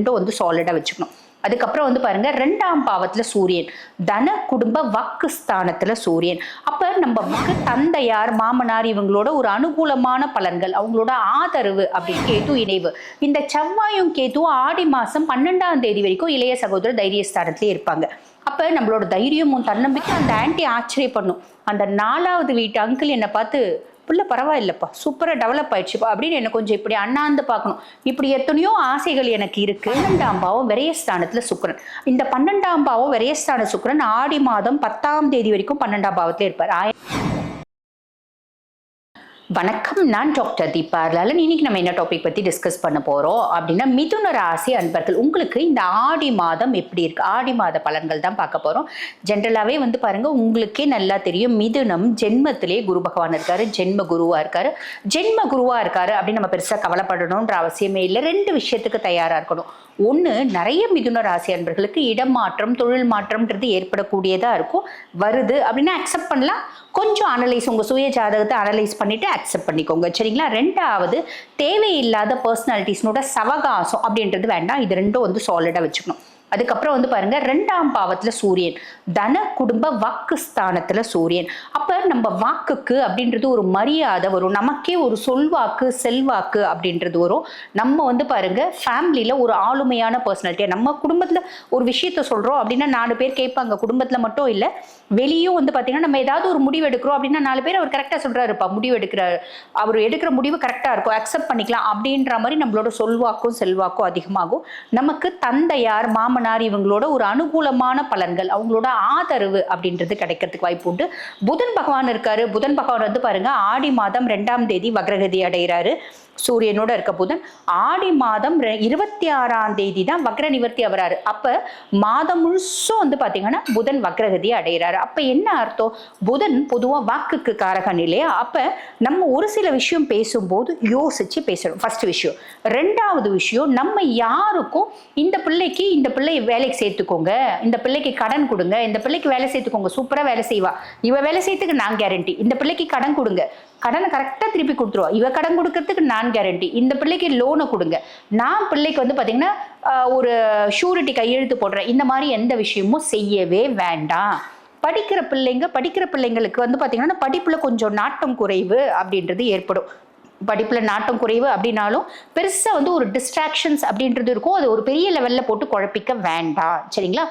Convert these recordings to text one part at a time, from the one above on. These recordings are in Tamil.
ரெண்டும் வந்து சாலிடா வச்சுக்கணும். அதுக்கப்புறம் வந்து பாருங்க ரெண்டாம் பாவத்துல சூரியன். தன குடும்ப வக்கு ஸ்தானத்துல சூரியன். அப்ப நம்ம வக்கு தந்தையார் மாமனார் இவங்களோட ஒரு அனுகூலமான பலன்கள் அவங்களோட ஆதரவு அப்படின்னு கேது இணைவு. இந்த செவ்வாயும் கேதுவும் ஆடி மாசம் பன்னெண்டாம் தேதி வரைக்கும் இளைய சகோதரர் தைரியஸ்தானத்திலே இருப்பாங்க. அப்ப நம்மளோட தைரியமும் தன்னம்பிக்கை அந்த ஆன்டி ஆச்சரியப்படணும். அந்த நாலாவது வீட்டு அங்கிள் என்னை பார்த்து புள்ள பரவாயில்லப்பா சூப்பராக டெவலப் ஆயிடுச்சுப்பா அப்படின்னு என்ன கொஞ்சம் இப்படி அண்ணாந்து பார்க்கணும். இப்படி எத்தனையோ ஆசைகள் எனக்கு இருக்கு. பன்னெண்டாம் பாவம் விரயஸ்தானத்தில் சுக்கரன். இந்த பன்னெண்டாம் பாவம் விரயஸ்தான சுக்கரன் ஆடி மாதம் பத்தாம் தேதி வரைக்கும் பன்னெண்டாம் பாவத்தில் இருப்பார். ஆய- வணக்கம் நான் டாக்டர் தீபா லலன் இன்னைக்கு நம்ம என்ன டாபிக் பத்தி டிஸ்கஸ் பண்ண போறோம் அப்படின்னா மிதுன ராசி அன்பர்கள் உங்களுக்கு இந்த ஆடி மாதம் எப்படி இருக்கு? ஆடி மாத பலன்கள் தான் பார்க்க போறோம். ஜென்ரலாவே வந்து பாருங்க உங்களுக்கே நல்லா தெரியும் மிதுனம் ஜென்மத்திலே குரு பகவான் இருக்காரு ஜென்ம குருவா இருக்காரு. ஜென்ம குருவா இருக்காரு அப்படின்னு நம்ம பெருசா கவலைப்படணும்ன்ற அவசியமே இல்லை. ரெண்டு விஷயத்துக்கு தயாரா இருக்கணும். ஒன்று நிறைய மிதுன ராசி அன்பர்களுக்கு இடம் மாற்றம் தொழில் மாற்றம்ன்றது ஏற்படக்கூடியதாக இருக்கும். வருது அப்படின்னா அக்செப்ட் பண்ணலாம். கொஞ்சம் அனலைஸ் உங்கள் சுய ஜாதகத்தை அனலைஸ் பண்ணிவிட்டு அக்செப்ட் பண்ணிக்கோங்க. சரிங்களா? ரெண்டாவது தேவையில்லாத பர்சனாலிட்டிஸ்னோட சவகாசம் அப்படின்றது வேண்டாம். இது ரெண்டும் வந்து சாலிடாக வச்சுக்கணும். அதுக்கப்புறம் வந்து பாருங்க ரெண்டாம் பாவத்தில் சூரியன் தன குடும்ப வக்கு ஸ்தானத்தில் சூரியன். அப்ப நம்ம வாக்குக்கு அப்படின்றது ஒரு மரியாதை வரும். நமக்கே ஒரு சொல்வாக்கு செல்வாக்கு அப்படின்றது வரும். நம்ம வந்து பாருங்க ஃபேமிலியில ஒரு ஆளுமையான பர்சனாலிட்டியா நம்ம குடும்பத்துல ஒரு விஷயத்த சொல்றோம் அப்படின்னா நாலு பேர் கேட்பாங்க. குடும்பத்துல மட்டும் இல்ல வெளியும் வந்து பாத்தீங்கன்னா நம்ம ஏதாவது ஒரு முடிவு எடுக்கிறோம் அப்படின்னா நாலு பேர் அவர் கரெக்டா சொல்றாருப்பா. முடிவு எடுக்கிறாரு. அவர் எடுக்கிற முடிவு கரெக்டா இருக்கும். அக்செப்ட் பண்ணிக்கலாம் அப்படின்ற மாதிரி நம்மளோட சொல்வாக்கும் செல்வாக்கும் அதிகமாகும். நமக்கு தந்தையார் மாமனார் இவங்களோட ஒரு அனுகூலமான பலன்கள் அவங்களோட ஆதரவு அப்படின்றது கிடைக்கிறதுக்கு வாய்ப்பு உண்டு. புதன் பகவான் இருக்காரு. புதன் பகவான் வந்து பாருங்க ஆடி மாதம் ரெண்டாம் தேதி வக்ரகதி அடைகிறாரு. சூரியனோட இருக்க புதன் ஆடி மாதம் ரெ- இருபத்தி ஆறாம் தேதி தான் வக்ர நிவர்த்தி ஆகுறாரு அப்ப மாதம் முழுசும் வந்து பாத்தீங்கன்னா புதன் வக்ரகதி அடைகிறாரு அப்ப என்ன அர்த்தம்? புதன் பொதுவா வாக்குக்கு காரகன் இல்லையா? அப்ப நம்ம ஒரு சில விஷயம் பேசும்போது யோசிச்சு பேசணும். ஃபர்ஸ்ட் விஷயம். ரெண்டாவது விஷயம் நம்ம யாருக்கும் இந்த பிள்ளைக்கு இந்த பிள்ளை வேலைக்கு சேர்த்துக்கோங்க. இந்த பிள்ளைக்கு கடன் கொடுங்க. இந்த பிள்ளைக்கு வேலை சேர்த்துக்கோங்க. சூப்பரா வேலை செய்வா. இவ வேலை செய்யறதுக்கு நான் கேரண்டி இந்த பிள்ளைக்கு கடன் கொடுங்க. கடனை கரெக்டாக திருப்பி கொடுத்துருவா. இவ கடன் கொடுக்கறதுக்கு நான் கேரண்டி இந்த பிள்ளைக்கு லோனை கொடுங்க. நான் பிள்ளைக்கு வந்து பார்த்தீங்கன்னா ஒரு ஷூரிட்டி கையெழுத்து போடுறேன். இந்த மாதிரி எந்த விஷயமும் செய்யவே வேண்டாம். படிக்கிற பிள்ளைங்க படிக்கிற பிள்ளைங்களுக்கு வந்து பார்த்தீங்கன்னா படிப்பில் கொஞ்சம் நாட்டம் குறைவு அப்படின்றது ஏற்படும். படிப்பில் நாட்டம் குறைவு அப்படின்னாலும் பெருசாக வந்து ஒரு டிஸ்ட்ராக்ஷன்ஸ் அப்படின்றது இருக்கும். அது ஒரு பெரிய லெவலில் போட்டு குழப்பிக்க வேண்டாம். சரிங்களா?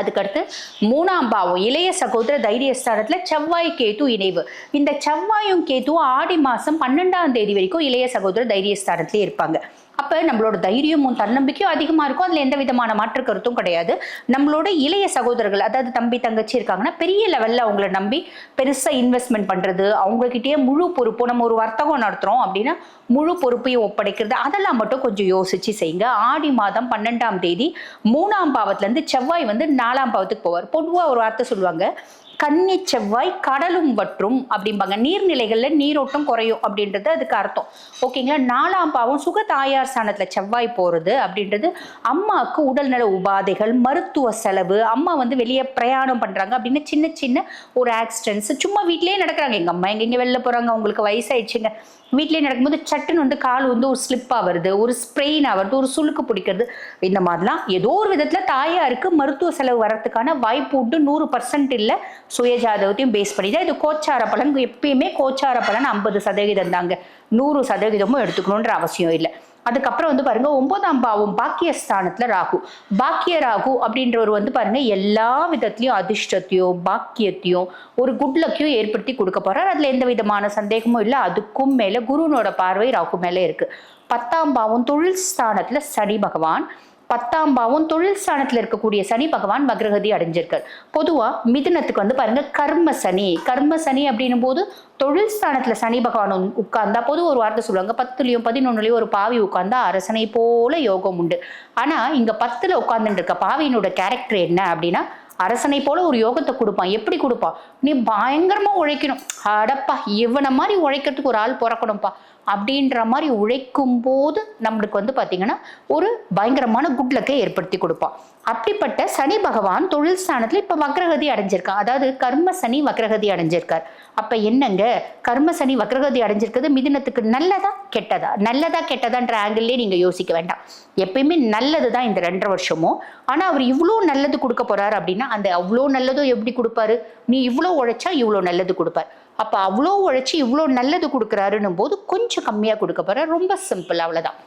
அதுக்கடுத்து மூணாம் பாவம் இளைய சகோதர தைரியஸ்தானத்தில் செவ்வாய் கேது இணைவு. இந்த செவ்வாயும் கேதுவும் ஆடி மாதம் பன்னெண்டாம் தேதி வரைக்கும் இளைய சகோதர தைரியஸ்தானத்திலே இருப்பாங்க. அப்போ நம்மளோட தைரியமும் தன்னம்பிக்கையும் அதிகமாக இருக்கும். அதில் எந்த விதமான மாற்று கருத்தும் கிடையாது. நம்மளோட இளைய சகோதரர்கள் அதாவது தம்பி தங்கச்சி இருக்காங்கன்னா பெரிய லெவலில் அவங்கள நம்பி பெருசாக இன்வெஸ்ட்மெண்ட் பண்ணுறது அவங்கக்கிட்டேயே முழு பொறுப்பு நம்ம ஒரு வர்த்தகம் நடத்துகிறோம் அப்படின்னா முழு பொறுப்பையும் ஒப்படைக்கிறது அதெல்லாம் மட்டும் கொஞ்சம் யோசிச்சு செய்யுங்க. ஆடி மாதம் பன்னெண்டாம் தேதி மூணாம் பாவத்துலேருந்து செவ்வாய் வந்து நாலாம் பாவத்துக்கு போவார். பொதுவாக ஒரு வார்த்தை சொல்லுவாங்க கன்னி செவ்வாய் கடலும் வற்றும் அப்படிம்பாங்க. நீர்நிலைகளில் நீரோட்டம் குறையும் அப்படின்றது அதுக்கு அர்த்தம். ஓகேங்களா நாலாம் பாவம் சுக தாயார் ஸ்தானத்தில் செவ்வாய் போகிறது அப்படின்றது அம்மாவுக்கு உடல்நல உபாதைகள் மருத்துவ செலவு அம்மா வந்து வெளியே பிரயாணம் பண்ணுறாங்க அப்படின்னு சின்ன சின்ன ஒரு ஆக்சிடென்ட்ஸ் சும்மா வீட்லேயே நடக்கிறாங்க. எங்கள் அம்மா எங்கெங்கே வெளில போகிறாங்க அவங்களுக்கு வயசாயிடுச்சுங்க. வீட்லயே நடக்கும்போது சட்டுன்னு வந்து கால் வந்து ஒரு ஸ்லிப்பா வருது ஒரு ஸ்ப்ரெயின் ஆகுறது ஒரு சுளுக்கு பிடிக்கிறது. இந்த மாதிரிலாம் ஏதோ ஒரு விதத்துல தாயாருக்கு மருத்துவ செலவு வரத்துக்கான வாய்ப்பு உண்டு. நூறு பர்சன்ட் இல்லை. சுயஜாதகத்தையும் பேஸ் பண்ணி தான் இது கோச்சார பலன். எப்பயுமே கோச்சார பலன் ஐம்பது சதவீதம் தாங்க. நூறு சதவீதமும் எடுத்துக்கணுன்ற அவசியம் இல்லை. அதுக்கப்புறம் வந்து பாருங்க ஒன்பதாம் பாவம் பாக்கியஸ்தானத்துல ராகு. பாக்கிய ராகு அப்படின்றவர் வந்து பாருங்க எல்லா விதத்திலையும் அதிர்ஷ்டத்தையும் பாக்கியத்தையும் ஒரு குட் லக்கையும் ஏற்படுத்தி கொடுக்க போறார். அதுல எந்த விதமான சந்தேகமும் இல்லை. அதுக்கும் மேல குருனோட பார்வை ராகு மேல இருக்கு. பத்தாம் பாவம் தொழில் ஸ்தானத்துல சனி பகவான். பத்தாம் பாவம் தொழில் ஸ்தானத்துல இருக்கக்கூடிய சனி பகவான் மக்ரகதி அடைஞ்சிருக்கார். பொதுவா மிதுனத்துக்கு வந்து பாருங்க கர்ம சனி. கர்ம சனி அப்படின்னும் போது தொழில் ஸ்தானத்துல சனி பகவான் உட்கார்ந்தா பொது ஒரு வார்த்தை சொல்லுவாங்க பத்துலயும் பதினொன்னுலயும் ஒரு பாவி உட்கார்ந்தா அரசனை போல யோகம் உண்டு. ஆனா இங்க பத்துல உட்கார்ந்துட்டு இருக்க பாவியினோட கேரக்டர் என்ன அப்படின்னா அரசனை போல ஒரு யோகத்தை கொடுப்பான். எப்படி கொடுப்பான்? நீ பயங்கரமா உழைக்கணும். அடப்பா இவனை மாதிரி உழைக்கிறதுக்கு ஒரு ஆள் பிறக்கணும்ப்பா. அப்படின்ற மாதிரி உழைக்கும் போது நம்மளுக்கு வந்து பார்த்தீங்கன்னா ஒரு பயங்கரமான குட்லக்கை ஏற்படுத்தி கொடுப்பான். அப்படிப்பட்ட சனி பகவான் தொழில் ஸ்தானத்தில் இப்போ வக்ரகதி அடைஞ்சிருக்கான் அதாவது கர்ம சனி வக்ரகதி அடைஞ்சிருக்கார். அப்போ என்னங்க? கர்ம சனி வக்ரகதி அடைஞ்சிருக்கிறது மிதினத்துக்கு நல்லதா கெட்டதா? நல்லதா கெட்டதான்ற ஆங்கிள்லேயே நீங்கள் யோசிக்க வேண்டாம். எப்பயுமே நல்லது தான் இந்த ரெண்டரை வருஷமும். ஆனால் அவர் இவ்வளோ நல்லது கொடுக்க போறாரு அப்படின்னா அந்த அவ்வளோ நல்லதும் எப்படி கொடுப்பாரு? நீ இவ்வளோ உழைச்சா இவ்வளோ நல்லது கொடுப்பார். அப்போ அவ்வளோ உழைச்சி இவ்வளோ நல்லது கொடுக்குறாருன்னும் போது கொஞ்சம் கம்மியாக கொடுக்க போறாரு ரொம்ப சிம்பிள் அவ்வளோதான்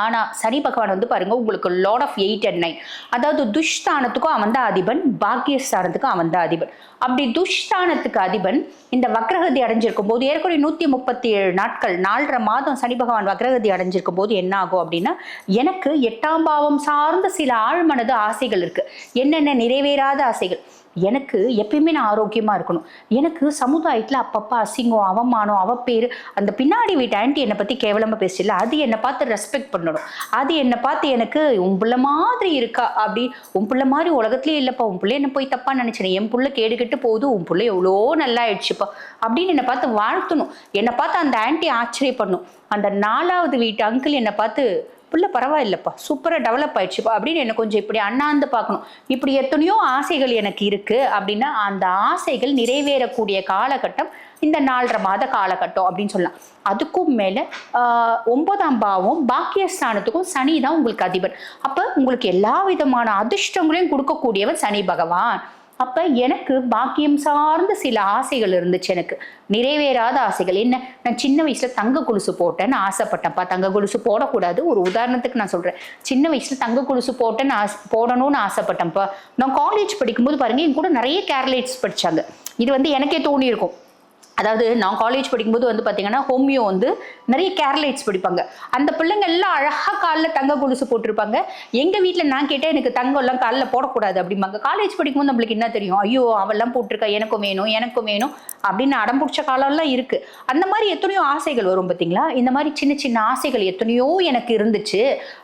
ஆனா சனி பகவான் வந்து பாருங்க உங்களுக்கு lord of eight and nine அதாவது துஷ்தானத்துக்கும் அவன் தான் அதிபன் பாக்கியஸ்தானத்துக்கும் அவன் தான் அதிபன். அப்படி துஷ்தானத்துக்கு அதிபன் இந்த வக்ரகதி அடைஞ்சிருக்கும் போது ஏற்கனவே நூத்தி முப்பத்தி ஏழு நாட்கள் நாலரை மாதம் சனி பகவான் வக்ரகதி அடைஞ்சிருக்கும் போது என்ன ஆகும் அப்படின்னா எனக்கு எட்டாம் பாவம் சார்ந்த சில ஆழ்மனது ஆசைகள் இருக்கு. என்னென்ன நிறைவேறாத ஆசைகள்? எனக்கு எப்பயுமே நான் ஆரோக்கியமாக இருக்கணும். எனக்கு சமுதாயத்தில் அப்பப்போ அசிங்கம் அவமானம் அவ பேர் அந்த பின்னாடி வீட்டு ஆன்ட்டி என்னை பற்றி கேவலமாக பேசல அது என்னை பார்த்து ரெஸ்பெக்ட் பண்ணணும். அது என்னை பார்த்து எனக்கு உன் பிள்ளை மாதிரி இருக்கா? அப்படி உன் பிள்ளை மாதிரி உலகத்துலேயே இல்லைப்பா. உன் பிள்ளை என்ன போய் தப்பா நினச்சினே? என் பிள்ளை கேடுகெட்டு போகுது. உன் பிள்ளை எவ்வளோ நல்லா ஆயிடுச்சுப்பா அப்படின்னு என்னை பார்த்து வாழ்த்தணும். என்னை பார்த்து அந்த ஆண்டி ஆச்சரியப்படணும். அந்த நாலாவது வீட்டு அங்கிள் என்னை பார்த்து புள்ள பரவாயில்லப்பா சூப்பராக டெவலப் ஆயிடுச்சுப்பா அப்படின்னு எனக்கு கொஞ்சம் இப்படி அண்ணாந்து பார்க்கணும். இப்படி எத்தனையோ ஆசைகள் எனக்கு இருக்குது அப்படின்னா அந்த ஆசைகள் நிறைவேறக்கூடிய காலகட்டம் இந்த நாலரை மாத காலகட்டம் அப்படின்னு சொல்லலாம். அதுக்கும் மேலே ஒன்பதாம் பாவம் பாக்கியஸ்தானத்துக்கும் சனி தான் உங்களுக்கு அதிபர் அப்போ உங்களுக்கு எல்லா விதமான அதிர்ஷ்டங்களையும் கொடுக்கக்கூடியவன் சனி பகவான். அப்ப எனக்கு பாக்கியம் சார்ந்த சில ஆசைகள் இருந்துச்சு எனக்கு. நிறைவேறாத ஆசைகள். என்ன? நான் சின்ன வயசுல தங்க கொலுசு போட்டேன்னு ஆசைப்பட்டேன்ப்பா. தங்க கொலுசு போடக்கூடாது. ஒரு உதாரணத்துக்கு நான் சொல்றேன். சின்ன வயசுல தங்க கொலுசு போட்டேன்னு ஆசை போடணும்னு ஆசைப்பட்டேன்ப்பா. நான் காலேஜ் படிக்கும்போது பாருங்க என் கூட நிறைய கேரளேட்ஸ் படிச்சாங்க. இது வந்து எனக்கே தோணி இருக்கும் அதாவது நான் காலேஜ் படிக்கும்போது வந்து பார்த்தீங்கன்னா ஹோமியோ வந்து நிறைய கேரளைட்ஸ் படிப்பாங்க. அந்த பிள்ளைங்க எல்லாம் அழகாக காலில் தங்க கொலுசு போட்டிருப்பாங்க. எங்கள் வீட்டில் நான் கேட்டேன் எனக்கு தங்கம் எல்லாம் காலில் போடக்கூடாது அப்படிம்பாங்க. காலேஜ் படிக்கும்போது நம்மளுக்கு என்ன தெரியும்? ஐயோ அவெல்லாம் போட்டிருக்கா. எனக்கும் வேணும் எனக்கும் வேணும் அப்படின்னு அடம் பிடிச்ச காலம்லாம் இருக்குது அந்த மாதிரி எத்தனையோ ஆசைகள் வரும் பார்த்தீங்களா இந்த மாதிரி சின்ன சின்ன ஆசைகள் எத்தனையோ எனக்கு இருந்துச்சு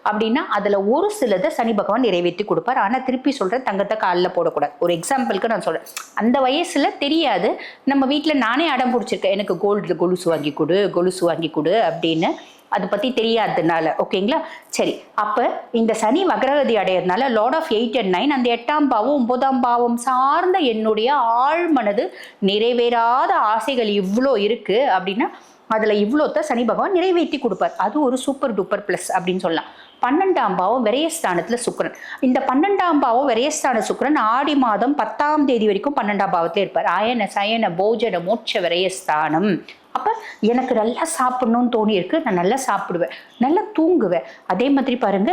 அப்படின்னா அதில் ஒரு சிலதை சனி பகவான் நிறைவேற்றி கொடுப்பார். ஆனால் திருப்பி சொல்கிறேன் தங்கத்தை காலில் போடக்கூடாது. ஒரு எக்ஸாம்பிளுக்கு நான் சொல்கிறேன் அந்த வயசில் தெரியாது. நம்ம வீட்டில் நானே அடம் பிடிச்சிருக்கேன் எனக்கு கோல்டு கொலுசு வாங்கி கொடு கொலுசு வாங்கி கொடு அப்படின்னு அதை பற்றி தெரியாததுனால ஓகேங்களா சரி அப்போ இந்த சனி மகரகதி அடையிறதுனால lord of eight and nine அந்த எட்டாம் பாவம் ஒன்பதாம் பாவம் சார்ந்த என்னுடைய ஆழ்மனது நிறைவேறாத ஆசைகள் இவ்வளோ இருக்குது அப்படின்னா அதில் இவ்வளோத்த சனி பகவான் நிறைவேற்றி கொடுப்பார். அது ஒரு சூப்பர் டூப்பர் ப்ளஸ் அப்படின்னு சொல்லலாம். பன்னெண்டாம் பாவம் விரயஸ்தானத்துல சுக்கரன். இந்த பன்னெண்டாம் பாவம் விரயஸ்தான சுக்கரன் ஆடி மாதம் பத்தாம் தேதி வரைக்கும் பன்னெண்டாம் பாவத்துல இருப்பார். அயன சயன போஜன மோட்ச விரயஸ்தானம். அப்போ எனக்கு நல்லா சாப்பிட்ணுன்னு தோணி இருக்கு நான் நல்லா சாப்பிடுவேன் நல்லா தூங்குவேன். அதே மாதிரி பாருங்க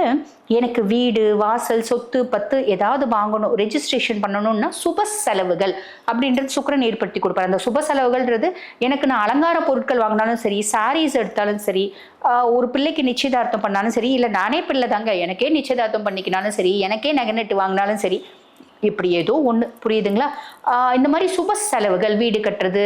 எனக்கு வீடு வாசல் சொத்து பத்து ஏதாவது வாங்கணும் ரெஜிஸ்ட்ரேஷன் பண்ணணும்னா சுப செலவுகள் அப்படின்றது சுக்கிரன் ஏற்படுத்தி கொடுப்பாரு. அந்த சுப செலவுகள்ன்றது எனக்கு நான் அலங்கார பொருட்கள் வாங்கினாலும் சரி சாரீஸ் எடுத்தாலும் சரி ஒரு பிள்ளைக்கு நிச்சயதார்த்தம் பண்ணாலும் சரி இல்லை நானே பிள்ளை தாங்க எனக்கே நிச்சயதார்த்தம் பண்ணிக்கினாலும் சரி எனக்கே நகை நட்டு வாங்கினாலும் சரி இப்படி ஏதோ ஒன்று புரியுதுங்களா? இந்த மாதிரி சுப செலவுகள் வீடு கட்டுறது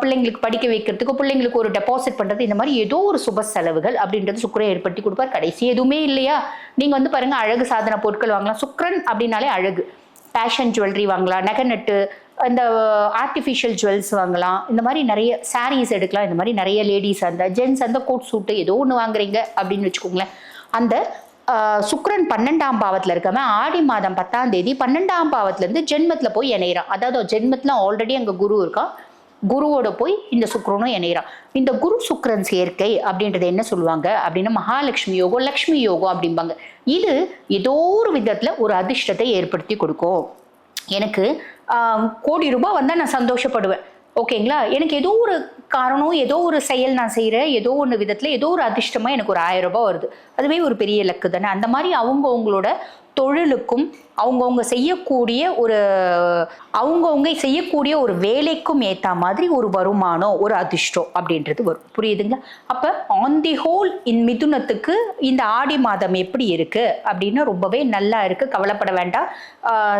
பிள்ளைங்களுக்கு படிக்க வைக்கிறதுக்கு பிள்ளைங்களுக்கு ஒரு டெபாசிட் பண்ணுறது இந்த மாதிரி ஏதோ ஒரு சுப செலவுகள் அப்படின்றது சுக்கரன் ஏற்படுத்தி கொடுப்பார். கடைசி எதுவுமே இல்லையா? நீங்கள் வந்து பாருங்கள் அழகு சாதன பொருட்கள் வாங்கலாம். சுக்ரன் அப்படின்னாலே அழகு. ஃபேஷன் ஜுவல்லரி வாங்கலாம் நகை நட்டு இந்த ஆர்டிஃபிஷியல் ஜுவல்ஸ் வாங்கலாம். இந்த மாதிரி நிறைய சாரீஸ் எடுக்கலாம். இந்த மாதிரி நிறைய லேடிஸ் அந்த ஜென்ஸ் அந்த கோட் சூட்டு ஏதோ ஒன்று வாங்குறீங்க அப்படின்னு வச்சுக்கோங்களேன். அந்த சுக்ரன் பன்னெண்டாம் பாவத்தில் இருக்கவன் ஆடி மாதம் பத்தாம் தேதி பன்னெண்டாம் பாவத்துலேருந்து ஜென்மத்தில் போய் இணையிறான். அதாவது ஜென்மத்தில் ஆல்ரெடி அங்கே குரு இருக்கான். குருவோட போய் இந்த சுக்ரனும் இணையிறான். இந்த குரு சுக்ரன் சேர்க்கை அப்படின்றது என்ன சொல்லுவாங்க? அப்படின்னா மகாலட்சுமி யோகம் லக்ஷ்மி யோகம் அப்படிம்பாங்க. இது ஏதோ ஒரு விதத்துல ஒரு அதிர்ஷ்டத்தை ஏற்படுத்தி கொடுக்கும். எனக்கு கோடி ரூபாய் வந்தால் நான் சந்தோஷப்படுவேன். ஓகேங்களா? எனக்கு ஏதோ ஒரு காரணம் ஏதோ ஒரு செயல் நான் செய்கிறேன் ஏதோ ஒன்று விதத்தில் ஏதோ ஒரு அதிர்ஷ்டமாக எனக்கு ஒரு ஆயிரம் ரூபாய் வருது. அதுவே ஒரு பெரிய இலக்கு தானே? அந்த மாதிரி அவங்க அவங்களோட தொழிலுக்கும் அவங்கவுங்க செய்யக்கூடிய ஒரு அவங்கவுங்க செய்யக்கூடிய ஒரு வேலைக்கும் ஏற்ற மாதிரி ஒரு வருமானம் ஒரு அதிர்ஷ்டம் அப்படின்றது வரும். புரியுதுங்களா? அப்போ ஆன் தி ஹோல் இன் மிதுனத்துக்கு இந்த ஆடி மாதம் எப்படி இருக்கு அப்படின்னா ரொம்பவே நல்லா இருக்கு. கவலைப்பட வேண்டாம்.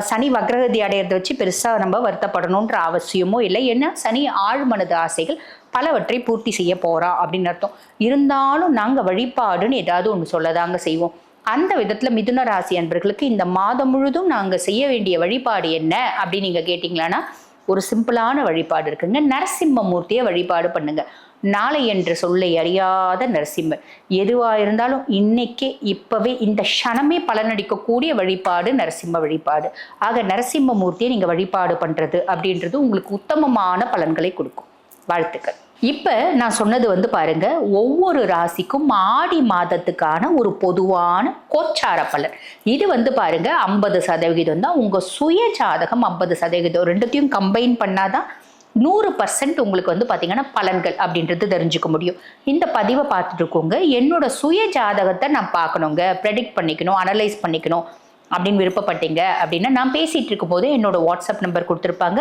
சனி வக்ரகதி அடையிறத வச்சு பெருசாக நம்ம வருத்தப்படணுன்ற அவசியமும் இல்லை. ஏன்னா சனி ஆழ்மனது ஆசைகள் பலவற்றை பூர்த்தி செய்ய போகிறா அப்படின்னு அர்த்தம். இருந்தாலும் நாங்கள் வழிபாடுன்னு ஏதாவது ஒன்று சொல்லதாங்க செய்வோம். அந்த விதத்துல மிதுன ராசி அன்பர்களுக்கு இந்த மாதம் முழுதும் நாங்க செய்ய வேண்டிய வழிபாடு என்ன அப்படின்னு நீங்க கேட்டீங்களான்னா ஒரு சிம்பிளான வழிபாடு இருக்குங்க. நரசிம்ம மூர்த்தியை வழிபாடு பண்ணுங்க. நாளை என்ற சொல்லை அறியாத நரசிம்மர். எதுவாக இருந்தாலும் இன்னைக்கே இப்பவே இந்த க்ஷணமே பலனடிக்கக்கூடிய வழிபாடு நரசிம்ம வழிபாடு. ஆக நரசிம்ம மூர்த்தியை நீங்கள் வழிபாடு பண்ணுறது அப்படின்றது உங்களுக்கு உத்தமமான பலன்களை கொடுக்கும். வாழ்த்துக்கள். இப்போ நான் சொன்னது வந்து பாருங்க ஒவ்வொரு ராசிக்கும் ஆடி மாதத்துக்கான ஒரு பொதுவான கோச்சார பலன். இது வந்து பாருங்க ஐம்பது சதவிகிதம் தான். உங்கள் சுய ஜாதகம் ஐம்பது சதவிகிதம். ரெண்டுத்தையும் கம்பைன் பண்ணாதான் நூறு பர்சன்ட் உங்களுக்கு வந்து பார்த்தீங்கன்னா பலன்கள் அப்படின்றது தெரிஞ்சுக்க முடியும். இந்த பதிவை பார்த்துட்டு இருக்கோங்க. என்னோட சுய ஜாதகத்தை நான் பார்க்கணுங்க. ப்ரெடிக்ட் பண்ணிக்கணும் அனலைஸ் பண்ணிக்கணும் அப்படின்னு விருப்பப்பட்டீங்க அப்படின்னா நான் பேசிகிட்டு இருக்கும்போது என்னோட வாட்ஸ்அப் நம்பர் கொடுத்துருப்பாங்க.